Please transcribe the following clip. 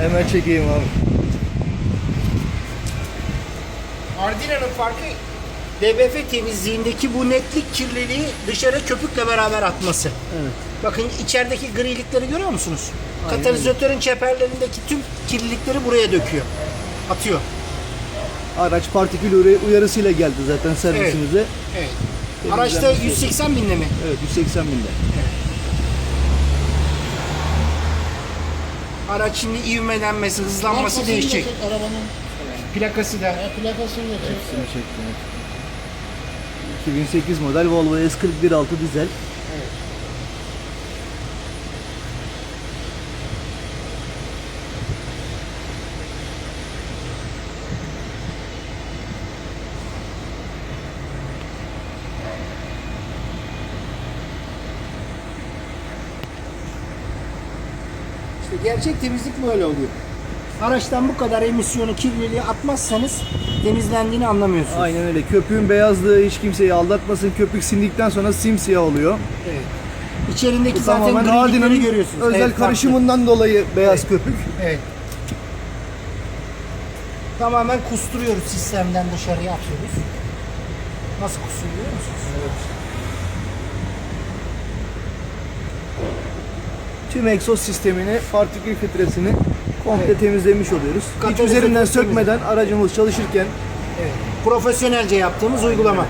Hemen çekeyim abi. Ardina'nın farkı DBF temizliğindeki bu netlik kirliliği dışarı köpükle beraber atması. Evet. Bakın içerideki grilikleri görüyor musunuz? Katalizatörün çeperlerindeki tüm kirlilikleri buraya döküyor. Atıyor. Araç partikül uyarı- uyarısıyla geldi zaten servisimize. Evet. Araçta 180 binde mi? Evet 180 binde. Araç şimdi ivmelenmesi, hızlanması Arkasını değişecek. da çek, Arabanın Plakası da. e, plakasını da çek. Hepsini çektim. evet. 2008 model Volvo S41 6 dizel. İşte gerçek temizlik böyle oluyor. Araçtan bu kadar emisyonu, kirliliği atmazsanız temizlendiğini anlamıyorsunuz. Aynen öyle. Köpüğün beyazlığı hiç kimseyi aldatmasın. Köpük sindikten sonra simsiyah oluyor. Evet. İçerindeki Bu zaten grilikleri görüyorsunuz. özel Evet, farklı. karışımından dolayı beyaz Evet. köpük. Evet. Tamamen kusturuyoruz sistemden dışarıya atıyoruz. Nasıl kusturuyor biliyor musunuz? Tüm egzoz sistemini, partikül filtresini komple temizlemiş oluyoruz. Hiç üzerinden sökmeden aracımız çalışırken Evet. Profesyonelce yaptığımız uygulama.